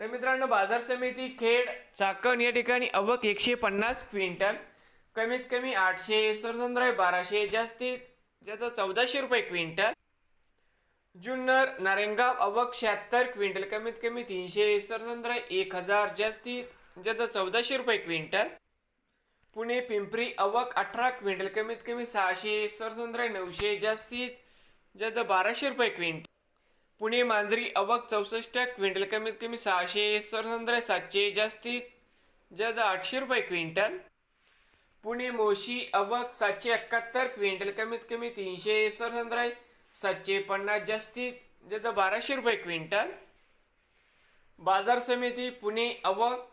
तर मित्रांनो बाजार समिती खेड चाकण या ठिकाणी अवक एकशे पन्नास क्विंटल कमीत कमी आठशे सरसंद्राय बाराशे जास्तीत ज्याचा चौदाशे रुपये क्विंटल. जुन्नर नारायणगाव अवक शहात्तर क्विंटल कमीत कमी तीनशे सरसंद्राय एक हजार जास्तीत ज्याचा चौदाशे रुपये क्विंटल. पुणे पिंपरी अवक अठरा क्विंटल कमीत कमी सहाशे सरसंद्राय नऊशे जास्तीत ज्याचा बाराशे रुपये क्विंटल. पुणे मांजरी अवक चौसष्ट क्विंटल कमीत कमी सहाशे सरसंद्राय सातशे जास्तीत जास्त आठशे रुपये क्विंटल. पुणे मोशी अवक सातशे एकाहत्तर क्विंटल कमीत कमी तीनशे सरसंद्राय सातशे पन्नास जास्तीत जास्त बाराशे रुपये क्विंटल. बाजार समिती पुणे अवक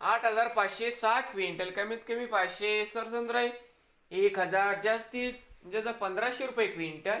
आठ हजार पाचशे सहा क्विंटल कमीत कमी पाचशे सरसंद्राय एक हजार जास्तीत जास्त पंधराशे रुपये क्विंटल.